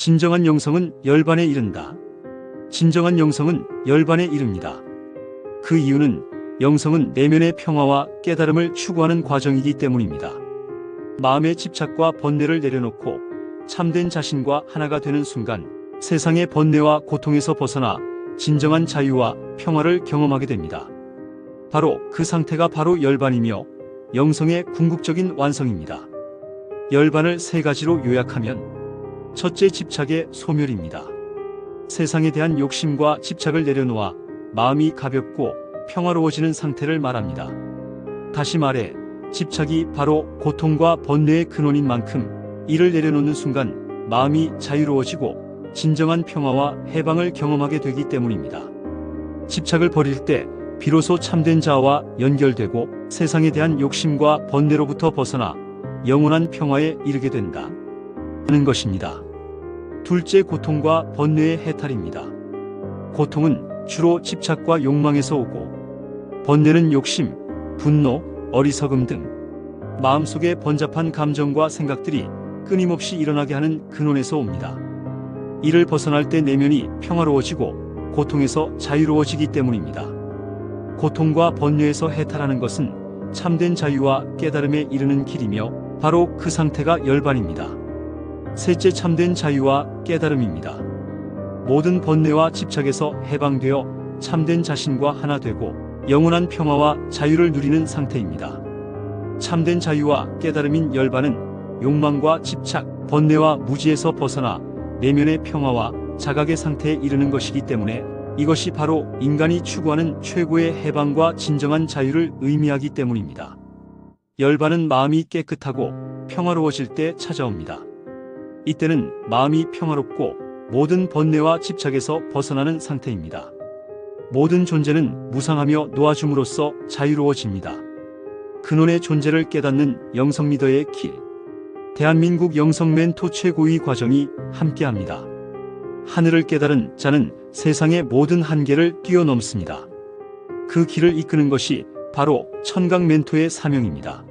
진정한 영성은 열반에 이른다. 진정한 영성은 열반에 이릅니다. 그 이유는 영성은 내면의 평화와 깨달음을 추구하는 과정이기 때문입니다. 마음의 집착과 번뇌를 내려놓고 참된 자신과 하나가 되는 순간 세상의 번뇌와 고통에서 벗어나 진정한 자유와 평화를 경험하게 됩니다. 바로 그 상태가 바로 열반이며 영성의 궁극적인 완성입니다. 열반을 세 가지로 요약하면 첫째 집착의 소멸입니다. 세상에 대한 욕심과 집착을 내려놓아 마음이 가볍고 평화로워지는 상태를 말합니다. 다시 말해 집착이 바로 고통과 번뇌의 근원인 만큼 이를 내려놓는 순간 마음이 자유로워지고 진정한 평화와 해방을 경험하게 되기 때문입니다. 집착을 버릴 때 비로소 참된 자아와 연결되고 세상에 대한 욕심과 번뇌로부터 벗어나 영원한 평화에 이르게 된다. 하는 것입니다. 둘째 고통과 번뇌의 해탈입니다. 고통은 주로 집착과 욕망에서 오고 번뇌는 욕심, 분노, 어리석음 등 마음속의 번잡한 감정과 생각들이 끊임없이 일어나게 하는 근원에서 옵니다. 이를 벗어날 때 내면이 평화로워지고 고통에서 자유로워지기 때문입니다. 고통과 번뇌에서 해탈하는 것은 참된 자유와 깨달음에 이르는 길이며 바로 그 상태가 열반입니다. 셋째 참된 자유와 깨달음입니다. 모든 번뇌와 집착에서 해방되어 참된 자신과 하나 되고 영원한 평화와 자유를 누리는 상태입니다. 참된 자유와 깨달음인 열반은 욕망과 집착, 번뇌와 무지에서 벗어나 내면의 평화와 자각의 상태에 이르는 것이기 때문에 이것이 바로 인간이 추구하는 최고의 해방과 진정한 자유를 의미하기 때문입니다. 열반은 마음이 깨끗하고 평화로워질 때 찾아옵니다. 이때는 마음이 평화롭고 모든 번뇌와 집착에서 벗어나는 상태입니다. 모든 존재는 무상하며 놓아줌으로써 자유로워집니다. 근원의 존재를 깨닫는 영성 리더의 길. 대한민국 영성 멘토 최고위 과정이 함께합니다. 하늘을 깨달은 자는 세상의 모든 한계를 뛰어넘습니다. 그 길을 이끄는 것이 바로 천강 멘토의 사명입니다.